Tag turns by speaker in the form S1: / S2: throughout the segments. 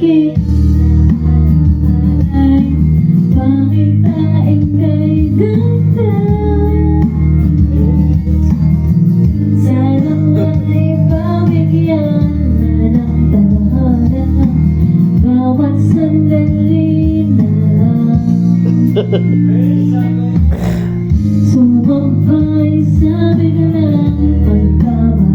S1: Bakit naalay? Bakit taing nagdanta? Sana ay pamigyan na ng talaga Bawat sandali na lang Sumabay sa
S2: biglang pagkawa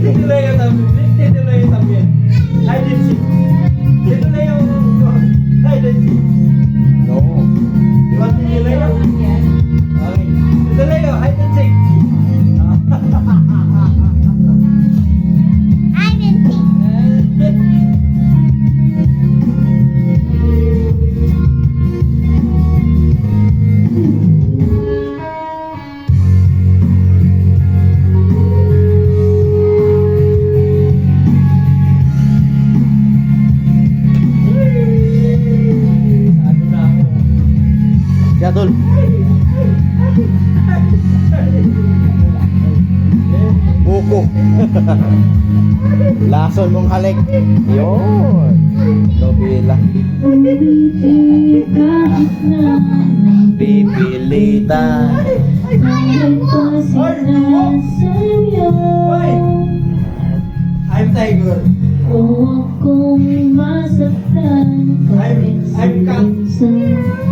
S1: Titilay ang
S3: tabi. Titilay ang tabi. Hide and seek. Titilay ang... Hide and seek.
S2: Kaya tol. Buko. Lason mong halik. Yun. Nobila. Pipilitan.
S3: I'm Tiger.
S1: Kung akong masaktan
S3: I'm- I'm cut.
S1: Paminsan Bawat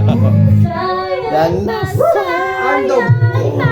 S2: Yan na.
S3: Arno.